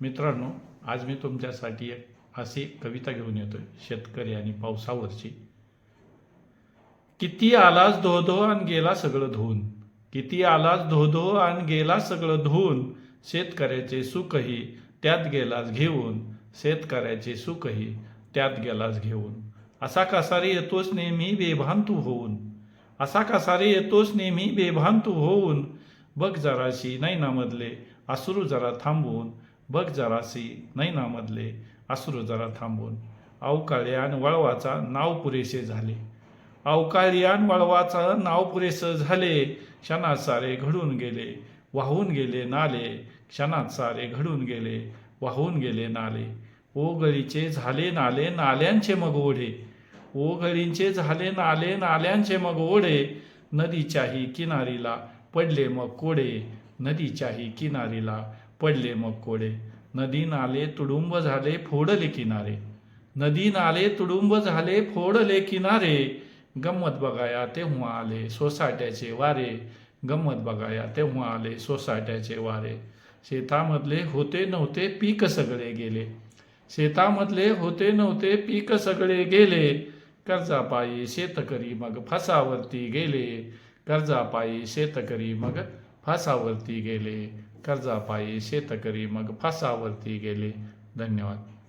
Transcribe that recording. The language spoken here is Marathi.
मित्रांनो आज मी तुमच्यासाठी एक अशी कविता घेऊन येतोय शेतकरी आणि पावसावरची. किती आलाच धो धो आणि गेला सगळं धुवून किती आलाच धो धो आणि गेला सगळं धुवून शेतकऱ्याचे सुखही त्यात गेलाच घेऊन. शेतकऱ्याचे सुखही त्यात गेलाच घेऊन. असा कासारी येतोच नेहमी बेभान तू होऊन. असा कासारी येतोच नेहमी बेभान तू होऊन. बघ जराशी नैनामधले अश्रू जरा थांबवून. बघ जरासी नैनामधले अश्रू जरा थांबून. अवकाळ्यान वळवाचा नाव पुरेसे झाले. अवकाळ्यान वळवाचा नाव पुरेसं झाले. क्षणात सारे घडून गेले. वाहून गेले नाले. क्षणात सारे घडून गेले. वाहून गेले नाले. ओ गळीचे झाले नाले नाल्यांचे मग ओढे. ओ गळींचे झाले नाले नाल्यांचे मग ओढे. नदीच्याही किनारीला पडले मग कोडे. नदीच्याही किनारीला पडले मग कोडे. नदी नाले तुडुंब झाले फोडले किनारे. नदी नाले तुडुंब झाले फोडले किनारे. गंमत बघाया तेव्हा आले सोसाट्याचे वारे. गंमत बघाया तेव्हा आले सोसाट्याचे वारे. शेतामधले होते नव्हते पीक सगळे गेले. शेतामधले होते नव्हते पीक सगळे गेले. कर्जापायी शेतकरी मग फसावरती गेले. कर्जापायी शेतकरी मग फासावरती गेले. कर्जापायी शेतकरी मग फासावरती गेले. धन्यवाद.